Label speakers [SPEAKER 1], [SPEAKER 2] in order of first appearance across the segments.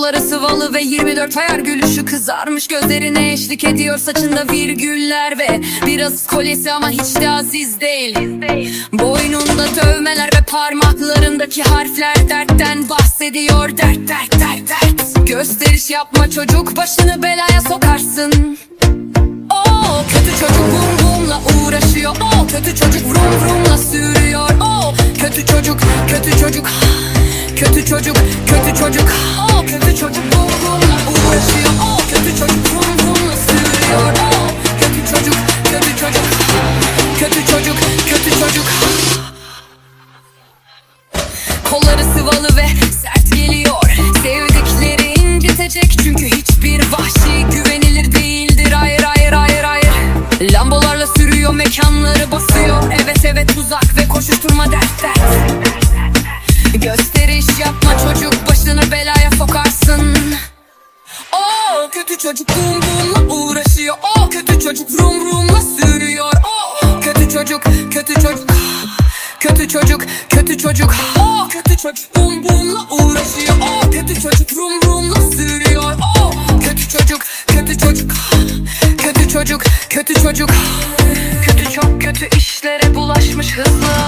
[SPEAKER 1] Kolları sıvalı ve 24 ayar gülüşü kızarmış. Gözlerine eşlik ediyor saçında virgüller ve Biraz kolyesi ama hiç de aziz değil. Boynunda dövmeler ve parmaklarındaki harfler Dertten bahsediyor. Dert dert dert dert. Gösteriş yapma çocuk başını belaya sokarsın. Oo, kötü çocuk bum bumla uğraşıyor. Oo, kötü çocuk vrum vrumla sürüyor. Oo, kötü çocuk, kötü çocuk. Kötü çocuk, kötü çocuk. Oo, kötü çocuk bum uğraşıyor. Oo, kötü çocuk vrum vrumla sürüyor. Oo, kötü çocuk, kötü çocuk. Kötü çocuk, kötü çocuk. Kolları sıvalı ve sert geliyor. Sevdikleri incitecek çünkü çocuk bum bumla uğraşıyor. Oo kötü çocuk rum rumla sürüyor. Oo kötü çocuk kötü çocuk. Kötü çocuk kötü çocuk. Oo kötü çocuk bum bumla uğraşıyor. Oo kötü çocuk rum rumla sürüyor. Oo kötü çocuk kötü çocuk. Kötü çocuk kötü çocuk. Kötü çok kötü işlere bulaşmış hızlı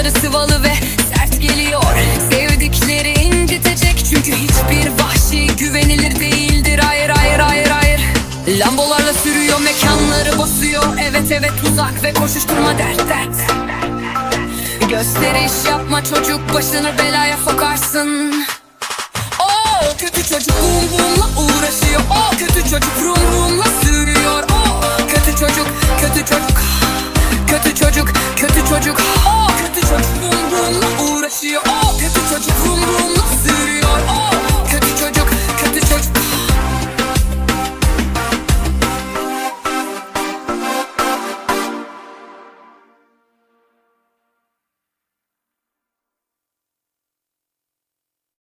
[SPEAKER 1] Kolları sıvalı ve sert geliyor. Sevdikleri incitecek çünkü hiçbir vahşi güvenilir değildir. Hayır hayır hayır hayır. Lambolarla sürüyor mekanları basıyor Evet evet uzak ve koşuşturma dert dert. Gösteriş yapma çocuk başını belaya sokarsın. Oo kötü çocuk bum bumla uğraşıyor. Oo kötü çocuk rum rumla bumla uğraşıyor. Oo kötü çocuk rumla